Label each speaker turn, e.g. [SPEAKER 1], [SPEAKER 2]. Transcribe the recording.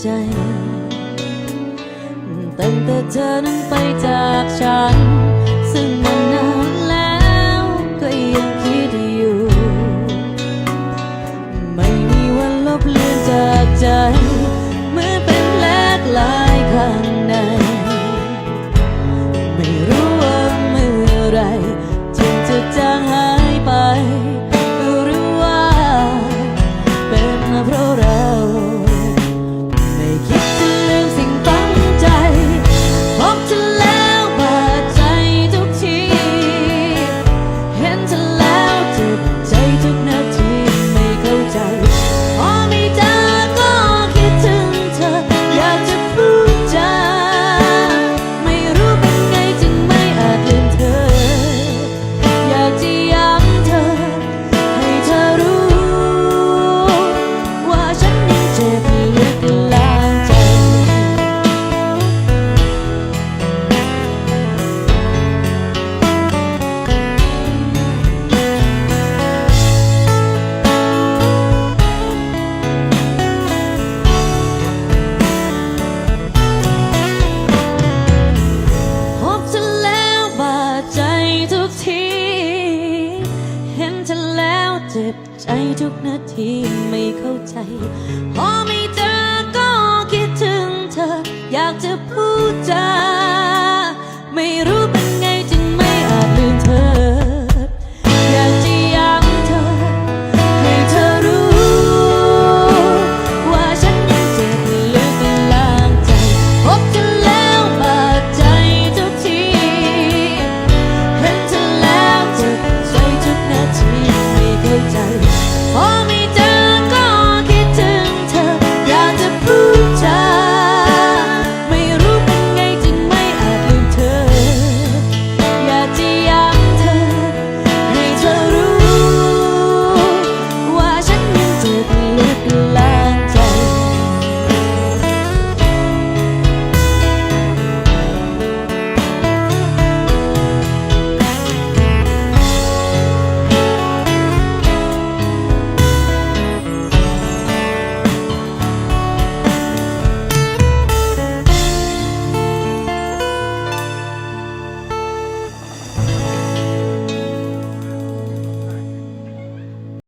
[SPEAKER 1] ใจ ตั้งแต่เธอนั้นไปจากฉัน ซึ่งนานแล้วก็ยังคิดอยู่ ไม่มีวันลบเลือนจากใจ เจ็บใจทุกนาทีไม่เข้าใจ พอไม่เจอ